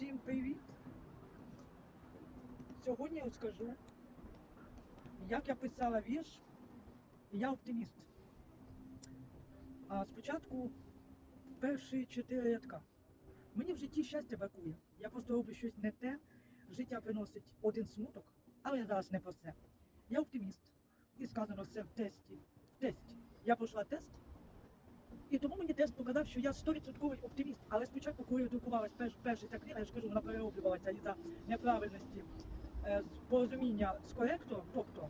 Всім привіт! Сьогодні я розкажу, як я писала вірш Я оптиміст. А спочатку перші чотири рядка. Мені в житті щастя бракує. Я просто роблю щось не те. Життя приносить один смуток, але я зараз не про це. Я оптиміст. І сказано все в тесті. В тесті. Я пройшла тест, і тому мені тест показав, що я 100% оптиміст. Але спочатку, коли друкувалась перш, перша ця книга, я ж кажу, вона перероблювалася із-за неправильності е, порозуміння з коректором. Тобто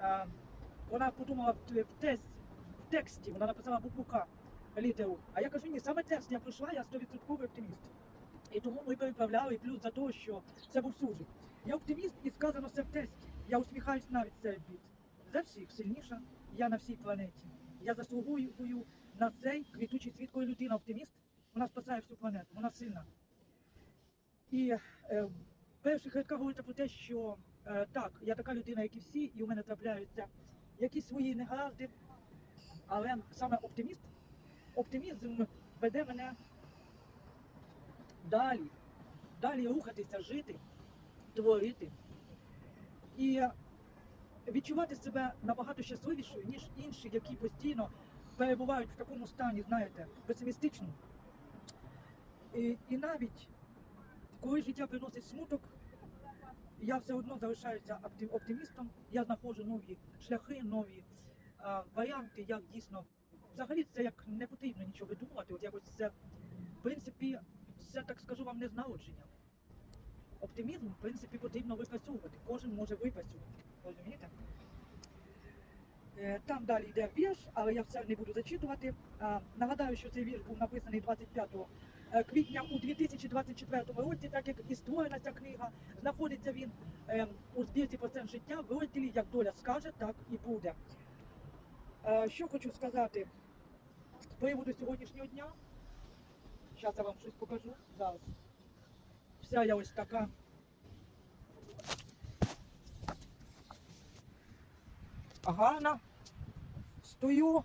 е, вона подумала в, в, тест, в тексті, вона написала букву К літеру. А я кажу, ні, саме тест я пройшла, я 100% оптиміст. І тому ми переправляли, і плюс за те, що це був сужик. Я оптиміст і сказано все в тесті. Я усміхаюсь навіть серед бід. За всіх сильніша я на всій планеті. Я заслуговую на цей квітучий світ, коли людина оптиміст, вона спасає всю планету, вона сильна. І е, перших рядках говориться про те, що е, так, я така людина, як і всі, і у мене трапляються якісь свої негаразди, але саме оптиміст, оптимізм веде мене далі, далі рухатися, жити, творити. І відчувати себе набагато щасливішою, ніж інші, які постійно перебувають в такому стані, знаєте, песимістичному. І, і навіть коли життя приносить смуток, я все одно залишаюся оптимістом, я знаходжу нові шляхи, нові а, варіанти, як дійсно. Взагалі це як не потрібно нічого видумувати. От якось це, в принципі, це так скажу вам не з. Оптимізм, в принципі, потрібно випрацьовувати. Кожен може випрацювати. Е, Там далі йде вірш, але я все не буду зачитувати. Нагадаю, що цей вірш був написаний 25 е, квітня у 2024 році, так як і створена ця книга. Знаходиться він е, у збірці процент життя в розділі Як доля скаже, так і буде. Е, Що хочу сказати з приводу сьогоднішнього дня. Зараз я вам щось покажу. Зараз. Вся я ось така. гарна. Стою.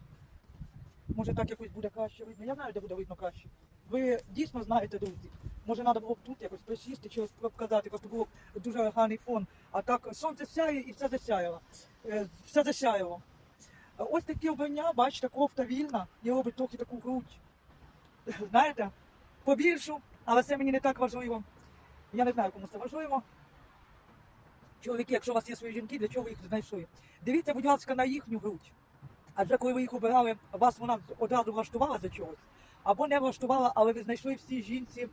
Може так якось буде краще видно. Я знаю, де буде видно краще. Ви дійсно знаєте, друзі. Може, треба було б тут якось присісти, чи показати, просто був дуже гарний фон. А так сонце сяє і все засяяло. Е, Все засяяло. Ось такі обрання, бачите, кофта вільна і робить трохи таку грудь. Знаєте, побільшу, але це мені не так важливо. Я не знаю, кому це важливо. Чоловіки, якщо у вас є свої жінки, для чого ви їх знайшли? Дивіться, будь ласка, на їхню грудь. Адже коли ви їх обирали, вас вона одразу влаштувала за чогось. Або не влаштувала, але ви знайшли в цій жінці.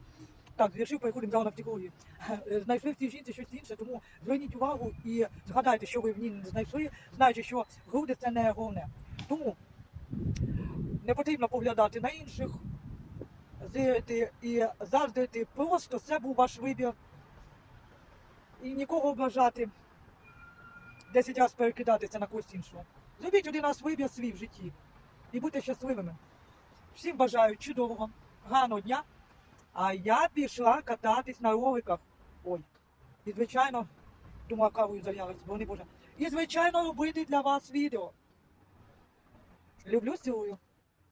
Так, віршив переходимо зал на психологію. Е, Знайшли в цій жінці щось інше, тому зверніть увагу і згадайте, що ви в ній знайшли, знаючи, що груди це не головне. Тому не потрібно поглядати на інших, зирити і заздрити. Просто це був ваш вибір. І нікого ображати. Десять разів перекидатися на когось іншого. Зробіть один раз вибір свій в житті і будьте щасливими. Всім бажаю чудового, гарного дня. А я пішла кататись на роликах. Ой. І, звичайно, думала, кавою залялась, бо не боже. І, звичайно, робити для вас відео. Люблю, цілую.